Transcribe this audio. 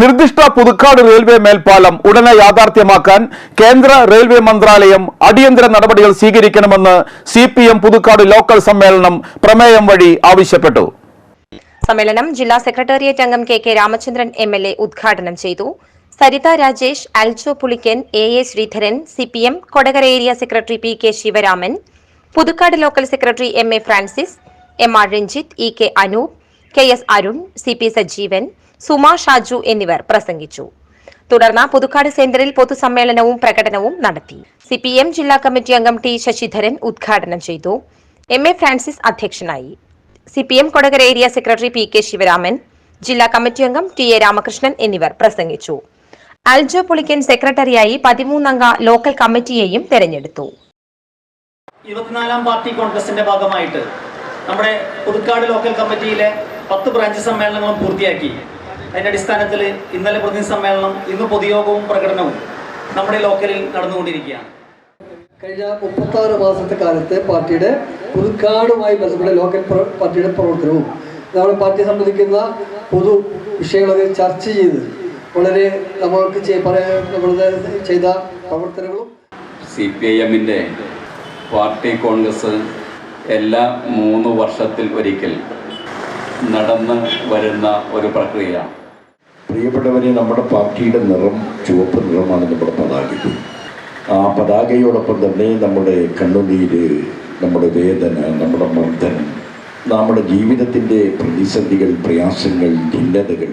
നിർദ്ദിഷ്ട പുതുക്കാട് റെയിൽവേ മേൽപ്പാലം ഉടനെ യാഥാർത്ഥ്യമാക്കാൻ കേന്ദ്ര റെയിൽവേ മന്ത്രാലയം അടിയന്തര നടപടികൾ സ്വീകരിക്കണമെന്ന് സി പുതുക്കാട് ലോക്കൽ സമ്മേളനം പ്രമേയം വഴി ആവശ്യപ്പെട്ടു. സമ്മേളനം ജില്ലാ സെക്രട്ടേറിയറ്റ് അംഗം K K Ramachandran M L A ഉദ്ഘാടനം ചെയ്തു. Saritha Rajesh Aljo Pulikkan A A Sreedharan C P M Kodakara area secretary P K Sivaraman Puthukkad local secretary M A Francis M R Ranjith E K Anoop K S Arun C P Sajeevan Suma Shaju എന്നിവർ പ്രസംഗിച്ചു. തുടർന്ന് പുതുക്കാട് സെന്ററിൽ പൊതുസമ്മേളനവും പ്രകടനവും നടത്തി. C P M ജില്ലാ committee അംഗം T Sasidharan ഉദ്ഘാടനം ചെയ്തു. എം എ ഫ്രാൻസിസ് അധ്യക്ഷനായി. C P M Kodakara area secretary P K Sivaraman ജില്ലാ കമ്മിറ്റി അംഗം ടി എ രാമകൃഷ്ണൻ എന്നിവർ പ്രസംഗിച്ചു. അൽജോ പുളിക്കൻ സെക്രട്ടറിയായി പതിമൂന്നംഗ ലോക്കൽ കമ്മിറ്റിയെയും തെരഞ്ഞെടുത്തു. ഇരുപത്തിനാലാം പാർട്ടി കോൺഗ്രസിന്റെ ഭാഗമായിട്ട് നമ്മുടെ പുതുക്കാട് ലോക്കൽ കമ്മിറ്റിയിലെ പത്ത് ബ്രാഞ്ച് സമ്മേളനങ്ങളും പൂർത്തിയാക്കി. അതിന്റെ അടിസ്ഥാനത്തിൽ ഇന്നലെ പ്രതിനിധി സമ്മേളനം ഇന്ന് പൊതുയോഗവും പ്രകടനവും നമ്മുടെ ലോക്കലിൽ നടന്നുകൊണ്ടിരിക്കുകയാണ്. കഴിഞ്ഞ മുപ്പത്താറ് മാസത്തെ കാലത്ത് പാർട്ടിയുടെ പുതുക്കാടുമായി ബന്ധപ്പെട്ട ലോക്കൽ പാർട്ടിയുടെ പ്രവർത്തനവും നമ്മുടെ പാർട്ടിയെ സംബന്ധിക്കുന്ന പൊതു വിഷയങ്ങളൊക്കെ ചർച്ച ചെയ്ത് വളരെ നമ്മൾക്ക് നമ്മളുടെ ചെയ്ത പ്രവർത്തനങ്ങളും സി പി ഐ എമ്മിന്റെ പാർട്ടി കോൺഗ്രസ് എല്ലാ മൂന്ന് വർഷത്തിൽ ഒരിക്കൽ നടന്ന് വരുന്ന ഒരു പ്രക്രിയയാണ്. പ്രിയപ്പെട്ടവരെ നമ്മുടെ പാർട്ടിയുടെ നിറം ചുവപ്പ് നിറമാണ് നമ്മുടെ പതാകയ്ക്ക് ആ പതാകയോടൊപ്പം തന്നെ നമ്മുടെ കണ്ണുനീര് നമ്മുടെ വേദന നമ്മുടെ മർദ്ദനം നമ്മുടെ ജീവിതത്തിന്റെ പ്രതിസന്ധികൾ പ്രയാസങ്ങൾ ഭിന്നതകൾ